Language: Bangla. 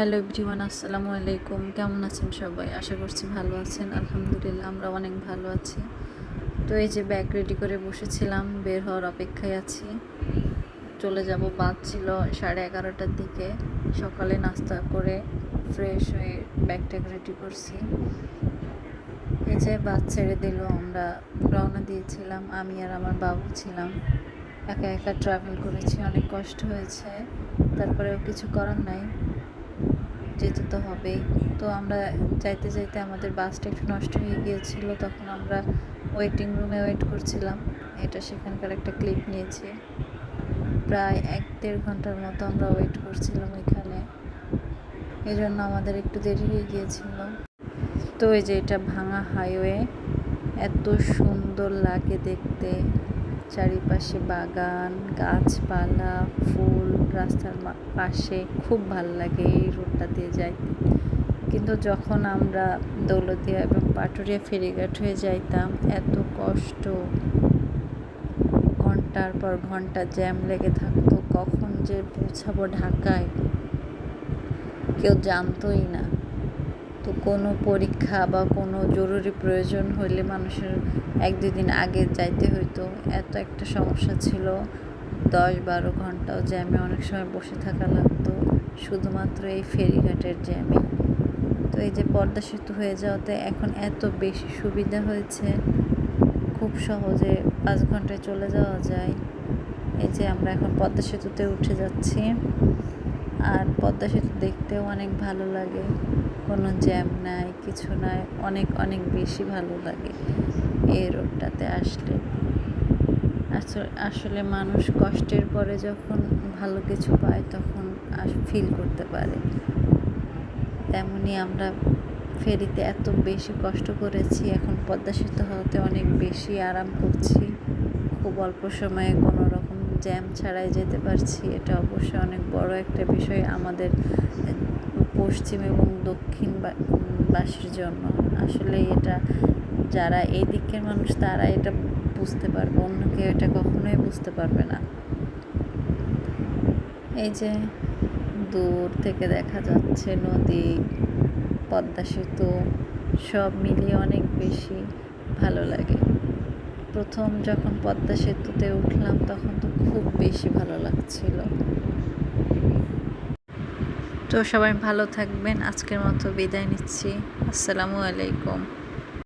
হ্যালো এভরিওয়ান, আসসালামু আলাইকুম। কেমন আছেন সবাই? আশা করছি ভালো আছেন। আলহামদুলিল্লাহ, আমরা অনেক ভালো আছি। তো এই যে ব্যাগ রেডি করে বসেছিলাম, বের হওয়ার অপেক্ষায় আছি। চলে যাব বাদ ছিল সাড়ে এগারোটার দিকে। সকালে নাস্তা করে ফ্রেশ হয়ে ব্যাগটাকে রেডি করছি। এই যে বাস ছেড়ে দিল, আমরা রওনা দিয়েছিলাম। আমি আর আমার বাবু ছিলাম। একা একা ট্রাভেল করেছি, অনেক কষ্ট হয়েছে। তারপরেও কিছু করার নাই। যেতে তো হবেই তো আমরা যাইতে যাইতে আমাদের বাসটা একটু নষ্ট হয়ে গিয়েছিল, তখন আমরা ওয়েটিং রুমে ওয়েট করছিলাম। এটা সেখানকার একটা ক্লিপ নিয়েছি। প্রায় এক দেড় ঘণ্টার মতো আমরা ওয়েট করছিলাম এখানে জন্য আমাদের একটু দেরি হয়ে গিয়েছিল। তো এই যে এটা ভাঙা হাইওয়ে এত সুন্দর লাগে দেখতে। চারিপাশে বাগান, গাছপালা, ফুল রাস্তার পাশে খুব ভালো লাগে এই রোডটা দিয়ে যাইতে কিন্তু যখন আমরা দৌলতিয়া এবং পাটুরিয়া ফেরিঘাট হয়ে যাইতাম, এত কষ্ট। ঘণ্টার পর ঘণ্টা জ্যাম লেগে থাকতো, কখন যে পৌঁছাবো ঢাকায়, কেউ জানতোই না। তো কোনো পরীক্ষা বা কোনো জরুরি প্রয়োজন হলে মানুষের এক দুই দিন আগে যাইতে হইতো। এত একটা সমস্যা ছিল, দশ বারো ঘন্টাও জ্যামে অনেক সময় বসে থাকা লাগতো, শুধুমাত্র এই ফেরিঘাটের জ্যামে। তো এই যে পদ্মা সেতু হয়ে যাওয়াতে এখন এত বেশি সুবিধা হয়েছে, খুব সহজে পাঁচ ঘন্টায় চলে যাওয়া যায়। এই যে আমরা এখন পদ্মা সেতুতে উঠে যাচ্ছি, আর পদ্মা সেতু দেখতেও অনেক ভালো লাগে। কোনো জ্যাম নাই, কিছু নাই, অনেক অনেক বেশি ভালো লাগে এই রোডটাতে আসলে। আসলে মানুষ কষ্টের পরে যখন ভালো কিছু পায় তখন ফিল করতে পারে। তেমনি আমরা ফেরিতে এত বেশি কষ্ট করেছি, এখন পদ্মা সেতু হওয়াতে অনেক বেশি আরাম করছি। খুব অল্প সময়ে কোনো রকম জ্যাম ছাড়াই যেতে পারছি, এটা অবশ্যই অনেক বড় একটা বিষয় আমাদের পশ্চিম এবং দক্ষিণ বাসীর জন্য। আসলে এটা যারা এই দিকের মানুষ, তারা এটা বুঝতে পারবে, অন্য কেউ এটা কখনোই বুঝতে পারবে না। এই যে দূর থেকে দেখা যাচ্ছে নদী, পদ্মা সেতু, সব মিলিয়ে অনেক বেশি ভালো লাগে। প্রথম যখন পদ্মা সেতুতে উঠলাম, তখন তো খুব বেশি ভালো লাগছিল। তো সবাই ভালো থাকবেন। আজকের মতো বিদায় নিচ্ছি। আসসালামু আলাইকুম।